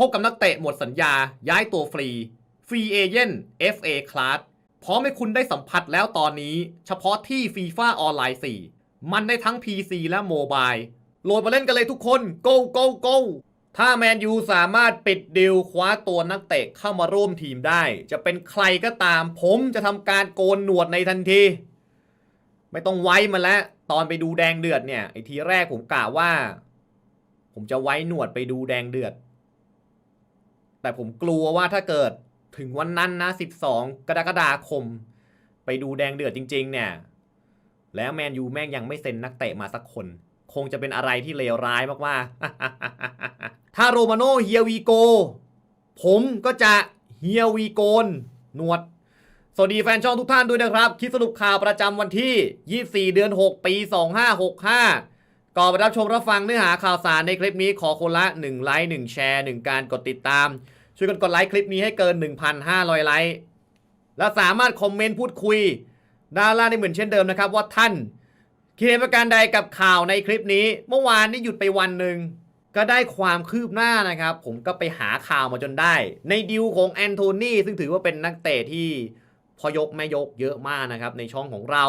พบกับนักเตะหมดสัญญา ย้ายตัวฟรี ฟรีเอเจนต์ FA Class พร้อมให้คุณได้สัมผัสแล้วตอนนี้ เฉพาะที่ FIFA ออนไลน์ 4 มันได้ทั้ง PC และโมบายโหลดมาเล่นกันเลยทุกคน go go go ถ้าแมนยูสามารถปิดดิวคว้าตัวนักเตะเข้ามาร่วมทีมได้ จะเป็นใครก็ตาม ผมจะทำการโกนหนวดในทันที ไม่ต้องไว้มาแล้ว ตอนไปดูแดงเดือดเนี่ย ไอทีแรกผมกะว่า ผมจะไว้หนวดไปดูแดงเดือด แต่ผมกลัวว่าถ้าเกิดถึงวันนั้นนะ 12 กรกฎาคม ไปดูแดงเดือดจริง ๆ เนี่ย แล้วแมนยูแม่งยังไม่เซ็นนักเตะมาสักคน คงจะเป็นอะไรที่เลวร้ายมากๆ ถ้าโรมาโนเฮียวีโก ผมก็จะเฮียวีโกนหนวด สวัสดีแฟนช่องทุกท่านด้วยนะครับคลิปสรุปข่าวประจำวันที่ 24 เดือน 6 ปี 2565 ก่อนไปรับชมรับฟังเนื้อหาข่าวสารในคลิปนี้ขอคนละ 1 ไลค์ 1 แชร์ 1 การกดติดตาม ช่วยกันกดไลค์คลิปนี้ให้เกิน 1,500 ไลค์ และสามารถคอมเมนต์พูดคุยด้านล่างได้เหมือนเช่นเดิมนะครับ ว่าท่านคิดเห็นประการใดกับข่าวในคลิปนี้ เมื่อวานนี้หยุดไปวันหนึ่งก็ได้ความคืบหน้านะครับ ผมก็ไปหาข่าวมาจนได้ ในดิวของแอนโทนีซึ่งถือว่าเป็นนักเตะที่พอยกแม่ยกเยอะมากนะครับในช่องของเรา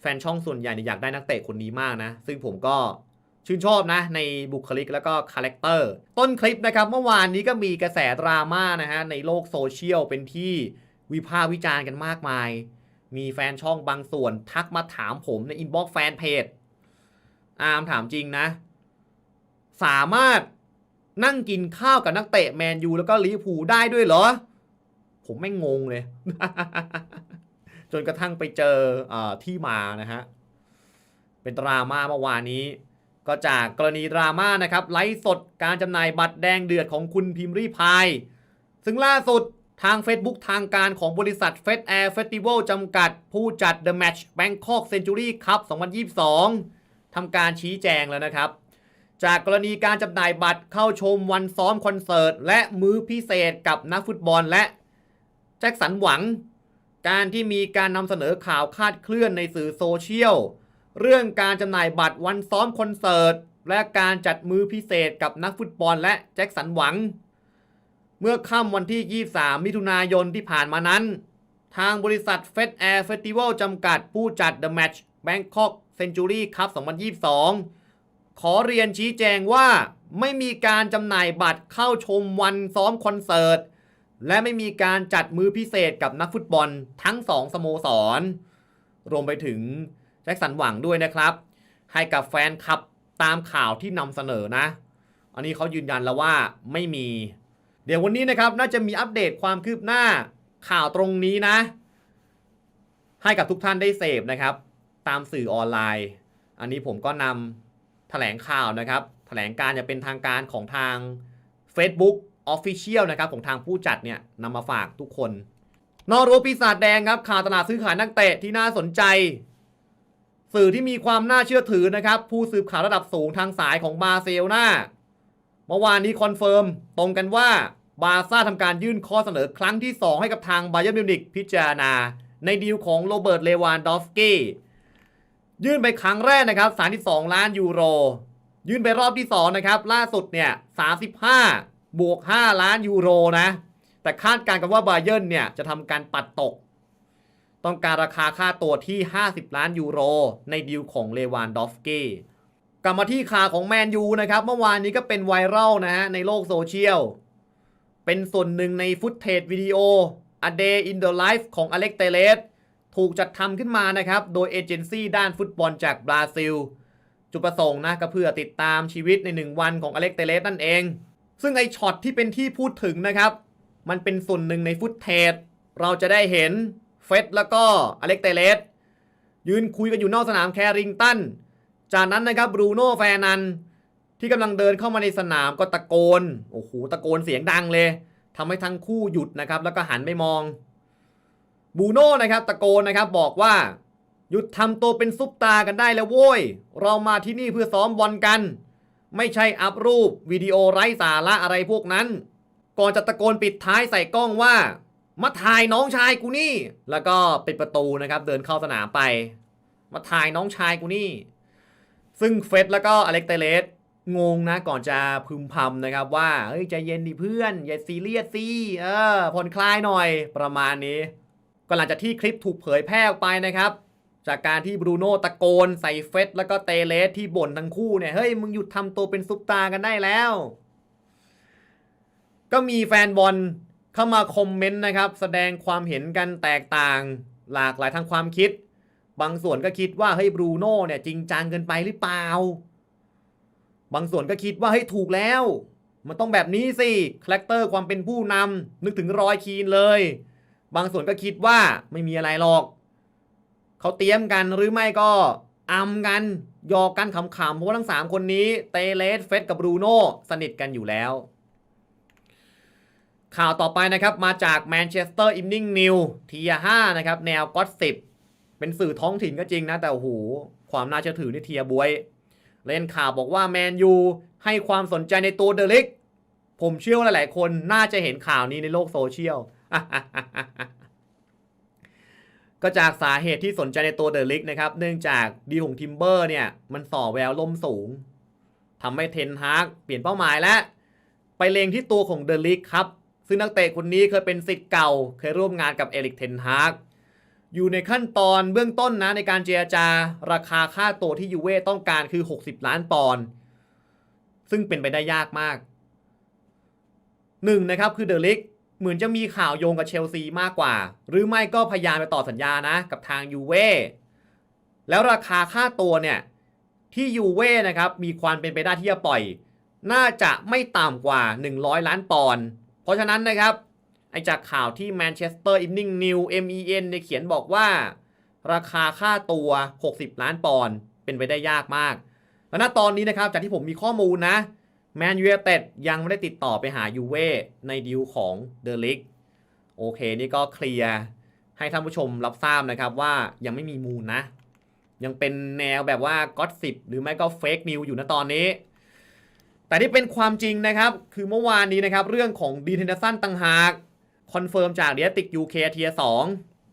แฟนช่องส่วนใหญ่เนี่ยอยากได้นักเตะคนนี้มากนะ ซึ่งผมก็ชื่นชอบนะในบุคลิกแล้วก็คาแรคเตอร์ ต้นคลิปนะครับ เมื่อวานนี้ก็มีกระแสดราม่านะฮะในโลกโซเชียลเป็นที่วิพากษ์วิจารณ์กันมากมาย มีแฟนช่องบางส่วนทักมาถามผมในอินบ็อกซ์แฟนเพจอาร์มถามจริงนะ สามารถนั่งกินข้าวกับนักเตะแมนยูแล้วก็ลิเวอร์พูลได้ด้วยเหรอ ผมไม่งงเลย จนกระทั่งไปเจออที่มานะฮะ เป็นดราม่าเมื่อวานนี้ ก็จากกรณีดราม่านะครับไลฟ์สดการจำหน่ายบัตรแดงเดือดของคุณพิมรีพาย ซึ่งล่าสุดทาง Facebook ทางการของบริษัท f e d Air Festival จำกัด ผู้จัด The Match Bangkok Century Cup 2022 ทำการชี้แจงแล้วนะครับ จากกรณีการจำหน่ายบัตรเข้าชมวันซ้อมคอนเสิร์ต และมื้อพิเศษกับนักฟุตบอลและ แจ็คสันหวัง การที่มีการนำเสนอข่าวคาดเคลื่อนในสื่อโซเชียล เรื่องการจำหน่ายบัตรวันซ้อมคอนเสิร์ต และการจัดมือพิเศษกับนักฟุตบอลและแจ็คสันหวัง เมื่อค่ำวันที่ 23 มิถุนายนที่ผ่านมานั้น ทางบริษัท f e d Air Festival จำกัดผู้จัด The Match Bangkok Century Cup 2022 ขอเรียนชี้แจงว่าไม่มีการจำหน่ายบัตรเข้าชมวันซ้อมคอนเสิร์ต และไม่มีการจัดมือพิเศษกับนักฟุตบอลทั้งสองสโมสร รวมไปถึงแจ็คสันหวังด้วยนะครับ ให้กับแฟนคลับตามข่าวที่นำเสนอนะ อันนี้เขายืนยันแล้วว่าไม่มี เดี๋ยววันนี้นะครับน่าจะมีอัปเดตความคืบหน้าข่าวตรงนี้นะ ให้กับทุกท่านได้เสพนะครับ ตามสื่อออนไลน์ อันนี้ผมก็นำแถลงข่าวนะครับแถลงการจะเป็นทางการของทาง Facebook Official นะครับของทางผู้จัดเนี่ยนำมาฝากทุกคน นอร์โรปีศาจแดงครับข่าวตลาดซื้อขายนักเตะที่น่าสนใจ สื่อที่มีความน่าเชื่อถือนะครับ ผู้สืบข่าวระดับสูงทางสายของบาเซโลนาเมื่อวานนี้คอนเฟิร์มตรงกันว่าบาซ่าทำการยื่นข้อเสนอครั้งที่ 2 ให้กับทางบาเยร์มิวนิกพิจารณา ในดีลของโรเบิร์ตเลวานดอฟสกี้ยื่นไปครั้งแรกนะครับ32 ล้านยูโร ยื่นไปรอบที่ 2 นะครับ ล่าสุดเนี่ย35 บวก 5 ล้านยูโรนะ แต่คาดการณ์กันว่าบาเยิร์นเนี่ยจะทำการปัดตก ต้องการราคาค่าตัวที่ 50 ล้านยูโร ในดีลของเลวานดอฟสกี้กลับมาที่ข่าวของแมนยูนะครับ เมื่อวานนี้ก็เป็นไวรัลนะฮะในโลกโซเชียล เป็นส่วนหนึ่งในฟุตเทจวิดีโอ A Day in the Life ของอเล็กเตเลสถูกจัดทำขึ้นมานะครับ โดยเอเจนซี่ด้านฟุตบอลจากบราซิล จุดประสงค์นะก็เพื่อติดตามชีวิตในหนึ่งวันของอเล็กเตเลสนั่นเอง ซึ่งไอช็อตที่เป็นที่พูดถึงนะครับ มันเป็นส่วนหนึ่งในฟุตเทจเราจะได้เห็นเฟสแล้วก็อเล็กเตเลสยืนคุยกันอยู่นอกสนามแคริงตัน จากนั้นนะครับบรูโน่แฟร์นัน ที่กำลังเดินเข้ามาในสนามก็ตะโกน โอ้โห ตะโกนเสียงดังเลยทำให้ทั้งคู่หยุดนะครับ แล้วก็หันไปมองบูโน่นะครับตะโกนนะครับบอกว่า หยุดทำตัวเป็นซุปตากันได้แล้วโว้ย เรามาที่นี่เพื่อซ้อมบอลกัน ไม่ใช่อัพรูปวิดีโอไร้สาระอะไรพวกนั้น ก่อนจะตะโกนปิดท้ายใส่กล้องว่า มาถ่ายน้องชายกูนี่ แล้วก็ปิดประตูนะครับเดินเข้าสนามไป มาถ่ายน้องชายกูนี่ ซึ่งเฟสแล้วก็อเล็กเตเลสงงนะก่อนจะพึมพำนะครับว่าเฮ้ยใจเย็นดิเพื่อน อย่าซีเรียสสิเออผ่อนคลายหน่อยประมาณนี้ก็หลังจากที่คลิปถูกเผยแพร่ออกไปนะครับ จากการที่บรูโน่ตะโกนใส่เฟสแล้วก็เตเลสที่บ่นทั้งคู่เนี่ย เฮ้ย มึงหยุดทำตัวเป็นซุปตากันได้แล้ว ก็มีแฟนบอลเข้ามาคอมเมนต์นะครับ แสดงความเห็นกันแตกต่าง หลากหลายทางความคิด บางส่วนก็คิดว่าเฮ้ยบรูโน่เนี่ยจริงจังเกินไปหรือเปล่า บางส่วนก็คิดว่าเฮ้ยถูกแล้ว มันต้องแบบนี้สิคาแรคเตอร์ความเป็นผู้นำนึกถึงรอยคีนเลย บางส่วนก็คิดว่าไม่มีอะไรหรอก เขาเตรียมกันหรือไม่ก็อำกันหยอกกันขำๆเพราะว่าทั้ง 3 คนนี้เตเลสเฟสกับบรูโน่สนิทกันอยู่แล้ว ข่าวต่อไปนะครับมาจากแมนเชสเตอร์อิ n นิ่งนิวทีห้านะครับแนวก็อตสิบเป็นสื่อท้องถิ่นก็จริงนะ แต่โอ้โหความน่าเชื่อถือนี่เทียบวย เล่นข่าวบอกว่าแมนยูให้ความสนใจในตัวเดลิก ผมเชื่อว่าหลายๆคนน่าจะเห็นข่าวนี้ในโลกโซเชียล ก็จากสาเหตุที่สนใจในตัวเดลิกนะครับ เนื่องจากดีลของทิมเบอร์เนี่ย มันส่อแววล่มสูงทำให้เทนฮากเปลี่ยนเป้าหมายแล้วไปเลงที่ตัวของเดลิกครับ ซึ่งนักเตะคนนี้เคยเป็นสิทธิ์เก่า เคยร่วมงานกับเอริกเทนฮากอยู่ในขั้นตอนเบื้องต้นนะในการเจรจาราคาค่าตัวที่ยูเว่ต้องการคือ 60 ล้านปอนด์ซึ่งเป็นไปได้ยากมากหนึ่งนะครับคือเดลิก เหมือนจะมีข่าวโยงกับเชลซีมากกว่า หรือไม่ก็พยายามไปต่อสัญญานะ กับทางยูเว่แล้วราคาค่าตัวเนี่ย ที่ยูเว่นะครับมีความเป็นไปได้ที่จะปล่อย น่าจะไม่ต่ำกว่า 100 ล้านปอนด์เพราะฉะนั้นนะครับไอจากข่าวที่แมนเชสเตอร์อิ n นิ่งนิว MEN เนี่ยเขียนบอกว่า ราคาค่าตัว 60 ล้านปอนด์เป็นไปได้ยากมาก แล้วณตอนนี้นะครับจากที่ผมมีข้อมูลนะ แมนยูเต็ดยังไม่ได้ติดต่อไปหายูเว่ในดีลของเดลิกโอเค นี่ก็เคลียร์ให้ท่านผู้ชมรับทราบนะครับว่ายังไม่มีมูลนะ ยังเป็นแนวแบบว่าก็อสิบหรือไม่ก็เฟกนิวอยู่นะตอนนี้ แต่ที่เป็นความจริงนะครับ คือเมื่อวานนี้นะครับ เรื่องของดีเทนเดสันต่างหากคอนเฟิร์มจากเดียติกยูเคเทียสอง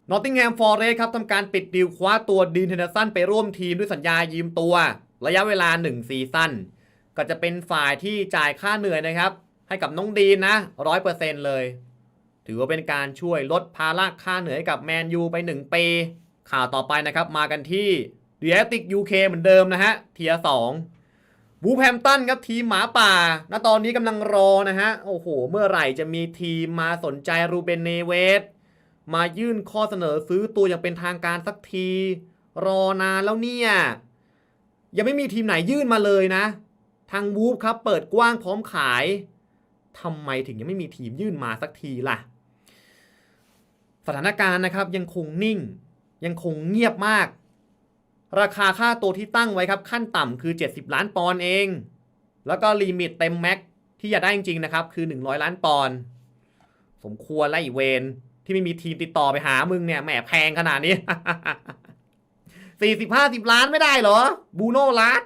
นอตติงแฮมฟอร์เรสครับทำการปิดดีลคว้าตัวดีเทนเดสันไปร่วมทีมด้วยสัญญายืมตัว ระยะเวลา 1 ซีซั่น ก็จะเป็นฝ่ายที่จ่ายค่าเหนื่อยนะครับ ให้กับน้องดีนนะร้อยเปอร์เซ็นเลย ถือว่าเป็นการช่วยลดภาระค่าเหนื่อยกับแมนยูไป1ปีข่าวต่อไปนะครับ มากันที่เดียติกยูเคเหมือนเดิมนะฮะเทียสองบูแพมตันครับทีมหมาป่า ณ ตอนนี้กำลังรอนะฮะ โอ้โห เมื่อไหร่จะมีทีมมาสนใจรูเบนเนเวส มายื่นข้อเสนอซื้อตัวอย่างเป็นทางการสักที รอนานแล้วเนี่ย ยังไม่มีทีมไหนยื่นมาเลยนะ ทางวูฟครับเปิดกว้างพร้อมขายทำไมถึงยังไม่มีทีมยื่นมาสักทีล่ะ สถานการณ์นะครับยังคงนิ่ง ยังคงเงียบมาก ราคาค่าตัวที่ตั้งไว้ครับ ขั้นต่ำคือ 70 ล้านปอนด์เอง แล้วก็ลิมิตเต็มแม็กที่อยากได้จริงๆนะครับ คือ 100 ล้านปอนด์สมควรและอีเวนที่ไม่มีทีมติดต่อไปหามึงเนี่ยแหมแพงขนาดนี้ 40 50 ล้านไม่ได้เหรอ บูโน่ลัส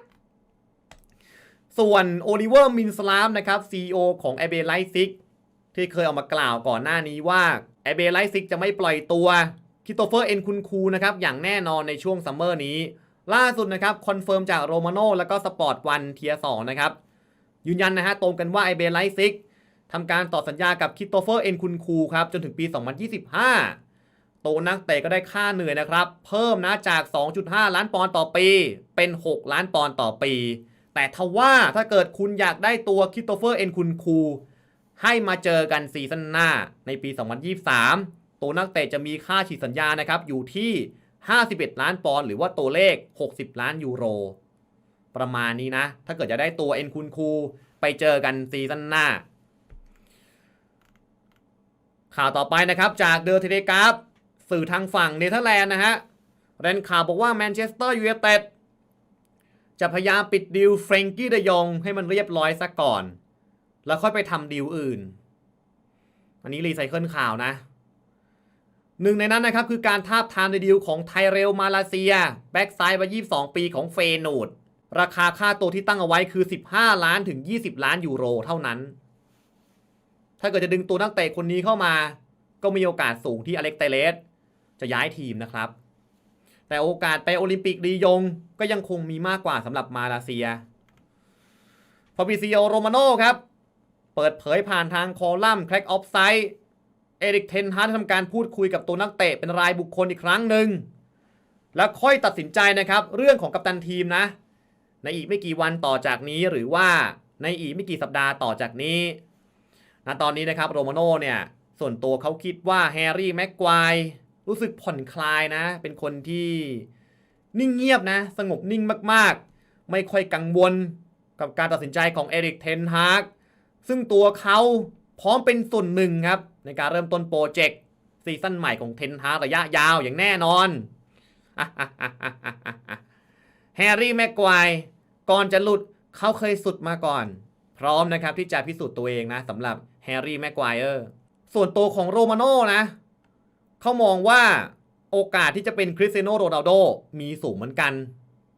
ส่วนโอลิเวอร์มินสลามนะครับ CEO ของ a อเบไลซิกที่เคยออกมากล่าวก่อนหน้านี้ว่า a อเบไลซิกจะไม่ปล่อยตัวคิโตเฟอร์เอ็นคุนคูนะครับ อย่างแน่นอนในช่วงซัมเมอร์นี้ ล่าสุดนะครับ คอนเฟิร์มจากโรมาโนแล้วก็สปอร์ตวันเทียสองนะครับ ยืนยันนะฮะตรงกันว่าไอเบไลซิกทำการต่อสัญญากับคิโตเฟอร์เอ็นคุนคูครับ จนถึงปี 2025โตวนักเตะก็ได้ค่าเหนื่อยนะครับ เพิ่มนะจาก 2.5 ล้านปอนด์ต่อปี เป็น 6 ล้านปอนด์ต่อปี แต่ทว่าถ้าเกิดคุณอยากได้ตัวคิโตเฟอร์เอ็นคุนคูให้มาเจอกันซีซั่นหน้าในปี 2023 ตัวนักเตะจะมีค่าฉีดสัญญานะครับ อยู่ที่ 51 ล้านปอนด์หรือว่าตัวเลข 60 ล้านยูโร ประมาณนี้นะ ถ้าเกิดจะได้ตัวเอ็นคุนคูไปเจอกันซีซั่นหน้า ข่าวต่อไปนะครับ จากเดอร์เทเลกราฟสื่อทางฝั่งเนเธอร์แลนด์นะฮะ แรนข่าวบอกว่าแมนเชสเตอร์ยูไนเต็ด จะพยายามปิดดีลเฟรงกี้เดยองให้มันเรียบร้อยซะก่อน แล้วค่อยไปทำดีลอื่น อันนี้รีไซเคิลข่าวนะหนึ่งในนั้นนะครับคือการทาบทามในดีลของไทเรลมาลาเซีย แบ็กไซด์วัย22 ปีของเฟนูดราคาค่าตัวที่ตั้งเอาไว้คือ 15 ล้านถึง 20 ล้านยูโรเท่านั้น ถ้าเกิดจะดึงตัวนักเตะคนนี้เข้ามา ก็มีโอกาสสูงที่อเล็กเตเลสจะย้ายทีมนะครับ แต่โอกาสไปโอลิมปิกลียงก็ยังคงมีมากกว่าสำหรับมาเลเซียฟาบิซิโอโรมาโนครับ เปิดเผยผ่านทางคอลัมน์แค c กออฟไซด์เอริกเทนฮาร์ททำการพูดคุยกับตัวนักเตะเป็นรายบุคคลอีกครั้งหนึ่ง แล้วค่อยตัดสินใจนะครับ เรื่องของกัปตันทีมนะ ในอีกไม่กี่วันต่อจากนี้หรือว่าในอีกไม่กี่สัปดาห์ต่อจากนี้ณตอนนี้นะครับโรมาโน่เนี่ยส่วนตัวเขาคิดว่าแฮร์รี่แม็กควาย รู้สึกผ่อนคลายนะ เป็นคนที่นิ่งเงียบนะ สงบนิ่งมากๆ ไม่ค่อยกังวลกับการตัดสินใจของเอริกเทนฮากซึ่งตัวเขาพร้อมเป็นส่วนหนึ่งครับ ในการเริ่มต้นโปรเจกต์ซีซั่นใหม่ของเทนฮากระยะยาวอย่างแน่นอนแฮร์รี่แม็กควายก่อนจะหลุดเขาเคยสุดมาก่อน พร้อมนะครับที่จะพิสูจน์ตัวเองนะสำหรับแฮร์รี่แม็กควายเออร์ส่วนตัวของโรมาโน่นะ เขามองว่าโอกาสที่จะเป็นคริสเตียโนโรนัลโดมีสูงเหมือนกัน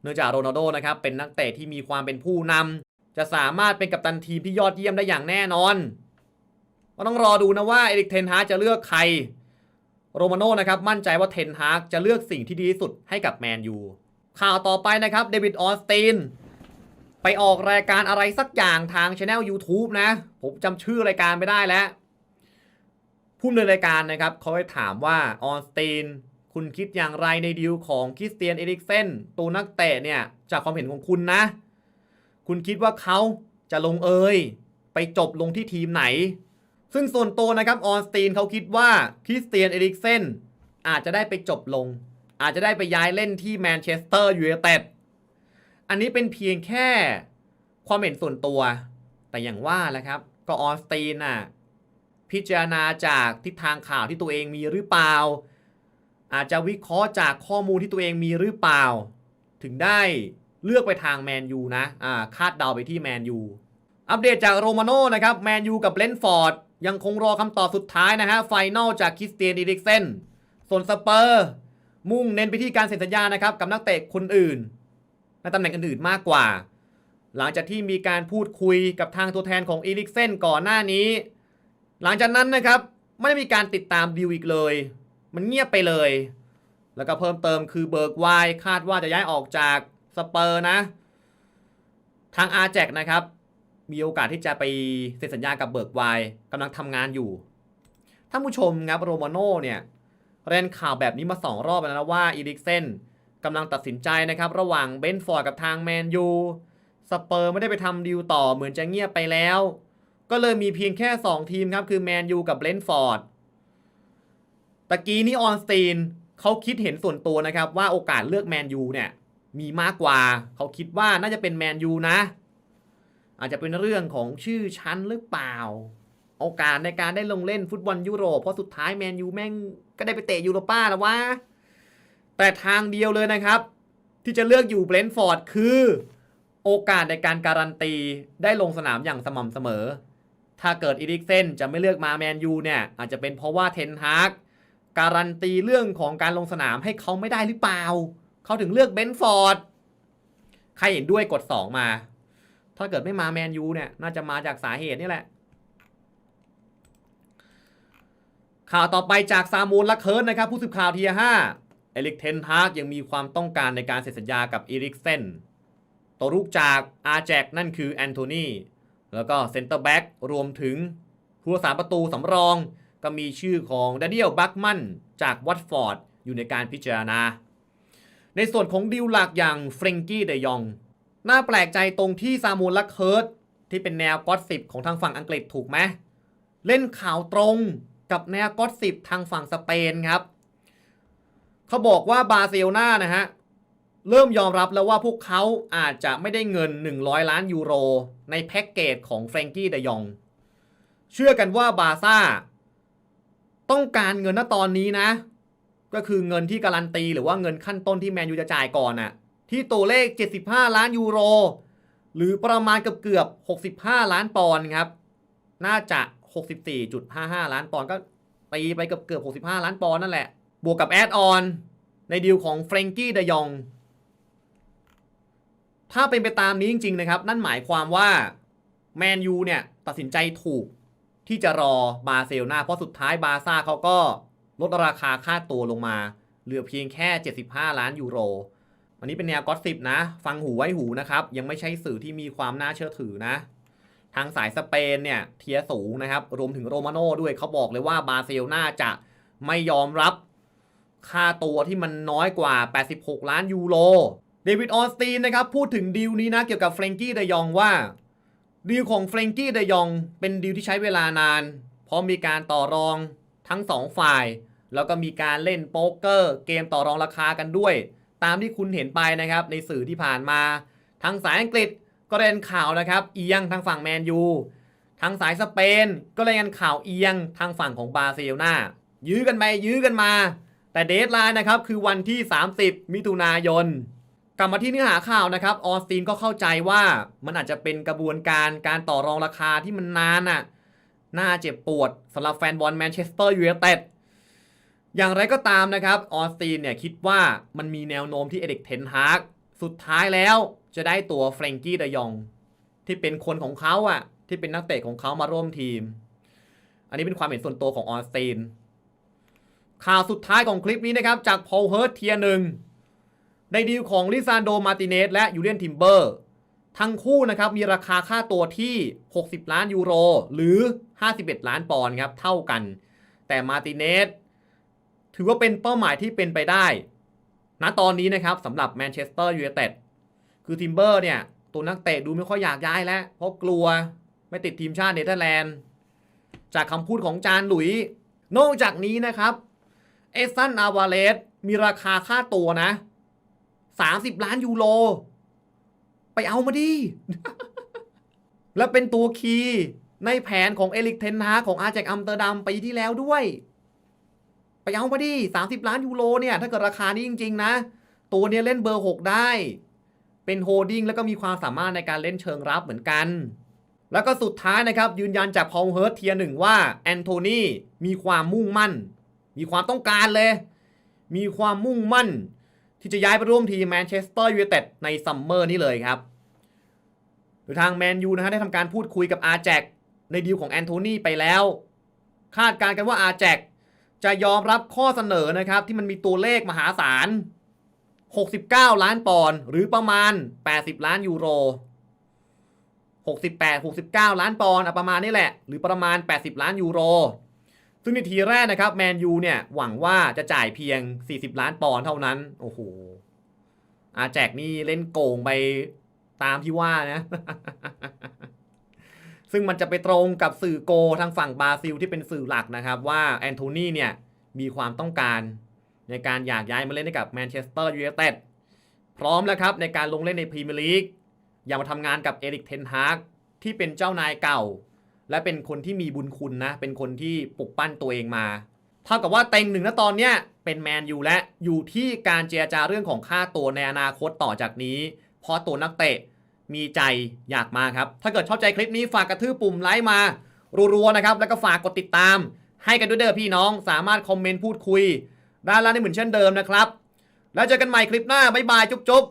เนื่องจากโรนัลโดนะครับเป็นนักเตะที่มีความเป็นผู้นำจะสามารถเป็นกัปตันทีมที่ยอดเยี่ยมได้อย่างแน่นอนก็ต้องรอดูนะว่าเอริกเทนฮาจะเลือกใครโรมาโน่นะครับมั่นใจว่าเทนฮากจะเลือกสิ่งที่ดีที่สุดให้กับแมนยูข่าวต่อไปนะครับเดวิดออสตินไปออกรายการอะไรสักอย่างทางช anel YouTube นะ ผมจำชื่อรายการไม่ได้แล้ว ผู้ดำเนินรายการนะครับเขาไปถามว่าออสตินคุณคิดอย่างไรในดีลของคริสเตียนเอริกเซนตัวนักเตะเนี่ยจากความเห็นของคุณนะ คุณคิดว่าเขาจะลงเอยไปจบลงที่ทีมไหน ซึ่งส่วนตัวนะครับออสตินเขาคิดว่าคริสเตียนเอริกเซนอาจจะได้ไปจบลง อาจจะได้ไปย้ายเล่นที่แมนเชสเตอร์ยูไนเต็ดอันนี้เป็นเพียงแค่ความเห็นส่วนตัว แต่อย่างว่าแหละครับ ก็ออสตินน่ะ พิจารณาจากทิศทางข่าวที่ตัวเองมีหรือเปล่า อาจจะวิเคราะห์จากข้อมูลที่ตัวเองมีหรือเปล่า ถึงได้เลือกไปทางแมนยูนะอ่าคาดเดาไปที่แมนยูอัปเดตจากโรมาโน่นะครับแมนยูกับเลนฟอร์ดยังคงรอคำตอบสุดท้ายนะฮะไฟนอลจากคริสเตียนอีริกเซนส่วนสเปอร์มุ่งเน้นไปที่การเซ็นสัญญานะครับกับนักเตะคนอื่นในตำแหน่งอื่นๆมากกว่า หลังจากที่มีการพูดคุยกับทางตัวแทนของอีริกเซนก่อนหน้านี้ หลังจากนั้นนะครับไม่ได้มีการติดตามดีลอีกเลย มันเงียบไปเลย แล้วก็เพิ่มเติมคือเบิร์กไวคาดว่าจะย้ายออกจากสเปอร์นะ ทางอาแจกนะครับ มีโอกาสที่จะไปเซ็นสัญญากับเบิร์กไวกำลังทำงานอยู่ท่านผู้ชมครับโรมาโน่เนี่ยเรียนข่าวแบบนี้มาสองรอบแล้วนะว่าอีริกเซนกำลังตัดสินใจนะครับ ระหว่างเบนฟอร์ดกับทางแมนยูสเปอร์ไม่ได้ไปทำดีลต่อเหมือนจะเงียบไปแล้ว ก็เลยมีเพียงแค่ 2 ทีมครับ คือแมนยูกับเบนฟอร์ดตะกี้นี้ออนสตีนเขาคิดเห็นส่วนตัวนะครับ ว่าโอกาสเลือกแมนยูเนี่ย มีมากกว่า เขาคิดว่าน่าจะเป็นแมนยูนะ อาจจะเป็นเรื่องของชื่อชั้นหรือเปล่า โอกาสในการได้ลงเล่นฟุตบอลยุโรปเพราะสุดท้ายแมนยูแม่งก็ได้ไปเตะยูโรป้าแล้ววะแต่ทางเดียวเลยนะครับ ที่จะเลือกอยู่เบรนท์ฟอร์ดคือ โอกาสในการการันตีได้ลงสนามอย่างสม่ำเสมอ ถ้าเกิดอีริกเซนจะไม่เลือกมาแมนยูเนี่ย อาจจะเป็นเพราะว่าเทนฮากการันตีเรื่องของการลงสนามให้เขาไม่ได้หรือเปล่า เขาถึงเลือกเบนท์ฟอร์ด ใครเห็นด้วยกด 2 มา ถ้าเกิดไม่มาแมนยูเนี่ย น่าจะมาจากสาเหตุนี่แหละ ข่าวต่อไปจากซามูลลักเคิร์นนะครับ ผู้สื่อข่าวทีห้าเอลิกเทนฮากยังมีความต้องการในการเซ็นสัญญากับอีริกเซนตัวลูกจากอาแจกนั่นคือแอนโทนี แล้วก็เซนเตอร์แบ็กรวมถึงผู้รักษาประตูสำรอง ก็มีชื่อของดานิเอลบัคมันจากวัตฟอร์ดอยู่ในการพิจารณา ในส่วนของดิวหลักอย่างเฟรงกี้เดยอง น่าแปลกใจตรงที่ซามูลลักเคิร์ตที่เป็นแนวก็อตสิบของทางฝั่งอังกฤษถูกไหมเล่นข่าวตรงกับแนวก็อตสิบทางฝั่งสเปนครับ เขาบอกว่าบาร์เซโลนานะฮะ เริ่มยอมรับแล้วว่าพวกเขาอาจจะไม่ได้เงิน 100 ล้านยูโร ในแพ็กเกจของเฟรงกี้เดยอง เชื่อกันว่าบาร์ซ่า ต้องการเงินณตอนนี้นะ ก็คือเงินที่การันตีหรือว่าเงินขั้นต้นที่แมนยูจะจ่ายก่อนน่ะ ที่ตัวเลข 75 ล้านยูโร หรือประมาณเกือบเกือบ 65 ล้านปอนด์ครับ น่าจะ 64.55 ล้านปอนด์ก็ตีไปเกือบเกือบ 65 ล้านปอนด์นั่นแหละ บวกกับแอดออนในดีลของเฟรงกี้เดยอง ถ้าเป็นไปตามนี้จริง ๆ นะครับ นั่นหมายความว่าแมนยูเนี่ยตัดสินใจถูกที่จะรอบาร์เซโลนาเพราะสุดท้ายบาร์ซ่าเขาก็ลดราคาค่าตัวลงมา เหลือเพียงแค่ 75 ล้านยูโร อันนี้เป็นแนวก็อตสิบนะ ฟังหูไว้หูนะครับ ยังไม่ใช่สื่อที่มีความน่าเชื่อถือนะ ทางสายสเปนเนี่ยเทียสูงนะครับ รวมถึงโรมาโน่ด้วยเขาบอกเลยว่าบาร์เซโลนาจะไม่ยอมรับค่าตัวที่มันน้อยกว่า 86 ล้านยูโร เดวิดออสตีนนะครับพูดถึงดีลนี้นะเกี่ยวกับเฟรงกี้เดยองว่าดีลของเฟรงกี้เดยองเป็นดีลที่ใช้เวลานาน เพราะมีการต่อรองทั้งสองฝ่าย แล้วก็มีการเล่นโป๊กเกอร์ เกมต่อรองราคากันด้วย ตามที่คุณเห็นไปนะครับในสื่อที่ผ่านมาทางสายอังกฤษก็เรียนข่าวนะครับเอียงทางฝั่งแมนยูทางสายสเปนก็รายงานข่าวเอียงทางฝั่งของบาร์เซโลนายื้อกันไปยื้อกันมา แต่เดทไลน์นะครับคือวันที่ 30 มิถุนายน ลับมาที่เนื้อหาข่าวนะครับออสตินก็เข้าใจว่ามันอาจจะเป็นกระบวนการการต่อรองราคาที่มันนานน่ะน่าเจ็บปวดสำหรับแฟนบอลแมนเชสเตอร์ยูไนเต็ดอย่างไรก็ตามนะครับออสตินเนี่ยคิดว่ามันมีแนวโน้มที่เอริกเทนฮากสุดท้ายแล้วจะได้ตัวเฟรงกี้เดยอง ที่เป็นคนของเขาอะที่เป็นนักเตะของเขามาร่วมทีม อันนี้เป็นความเห็นส่วนตัวของออสตินข่าวสุดท้ายของคลิปนี้นะครับจากพอลเฮิร์ตเทียหนึ่ง ในดีลของลิซานโดมาติเนสและยูเลียนทิมเบอร์ทั้งคู่นะครับมีราคาค่าตัวที่ 60 ล้านยูโร หรือ 51 ล้านปอนด์ครับเท่ากัน แต่มาติเนสถือว่าเป็นเป้าหมายที่เป็นไปได้ณตอนนี้นะครับสำหรับแมนเชสเตอร์ยูไนเต็ดคือทิมเบอร์เนี่ย ตัวนักเตะดูไม่ค่อยอยากย้ายแล้ว เพราะกลัวไม่ติดทีมชาติเนเธอร์แลนด์ จากคำพูดของจานหลุย นอกจากนี้นะครับ เอซันอาวาเลสมีราคาค่าตัวนะ 30 ล้านยูโร ไปเอามาดิ และเป็นตัวคีย์ในแผนของเอลิกเทนฮาของอาแจกอัมเตอร์ดัมปีที่แล้วด้วย ไปเอามาดิ 30 ล้านยูโรเนี่ย ถ้าเกิดราคานี้จริง ๆ นะ ตัวเนี้ยเล่นเบอร์ 6 ได้ เป็นโฮดดิ้งแล้วก็มีความสามารถในการเล่นเชิงรับเหมือนกัน แล้วก็สุดท้ายนะครับ ยืนยันจากพอลเฮิร์ตเทียหนึ่งว่าแอนโทนีมีความมุ่งมั่น มีความต้องการเลย มีความมุ่งมั่น ที่จะย้ายไปร่วมทีมแมนเชสเตอร์ยูไนเต็ดในซัมเมอร์นี้เลยครับโดยทางแมนยูนะฮะได้ทำการพูดคุยกับอาแจกในดีลของแอนโทนีไปแล้ว คาดการณ์กันว่าอาแจกจะยอมรับข้อเสนอนะครับ ที่มันมีตัวเลขมหาศาล 69 ล้านปอนด์หรือประมาณ 80 ล้านยูโร 68 69 ล้านปอนด์อะประมาณนี้แหละ หรือประมาณ 80 ล้านยูโร ซึ่งในทีแรกนะครับแมนยูเนี่ยหวังว่าจะจ่ายเพียง 40 ล้านปอนด์เท่านั้น โอ้โห อาแจกนี่เล่นโกงไปตามที่ว่านะ ซึ่งมันจะไปตรงกับสื่อโกทางฝั่งบราซิลที่เป็นสื่อหลักนะครับ ว่าแอนโทนีเนี่ยมีความต้องการในการอยากย้ายมาเล่นให้กับแมนเชสเตอร์ยูไนเต็ดพร้อมแล้วครับในการลงเล่นในพรีเมียร์ลีกอยากมาทำงานกับเอริกเทนฮากที่เป็นเจ้านายเก่า และเป็นคนที่มีบุญคุณนะ เป็นคนที่ปลุกปั้นตัวเองมาเท่ากับว่าเต็งหนึ่งนะตอนเนี้ยเป็นแมนยูและอยู่ที่การเจรจาเรื่องของค่าตัวในอนาคตต่อจากนี้ เพราะตัวนักเตะมีใจอยากมาครับ ถ้าเกิดชอบใจคลิปนี้ฝากกระทืบปุ่มไลค์มา รัวๆนะครับ แล้วก็ฝากกดติดตาม ให้กันด้วยเด้อพี่น้อง สามารถคอมเมนต์พูดคุยด้านล่างได้เหมือนเช่นเดิมนะครับ แล้วเจอกันใหม่คลิปหน้าบ๊ายบายจุ๊บ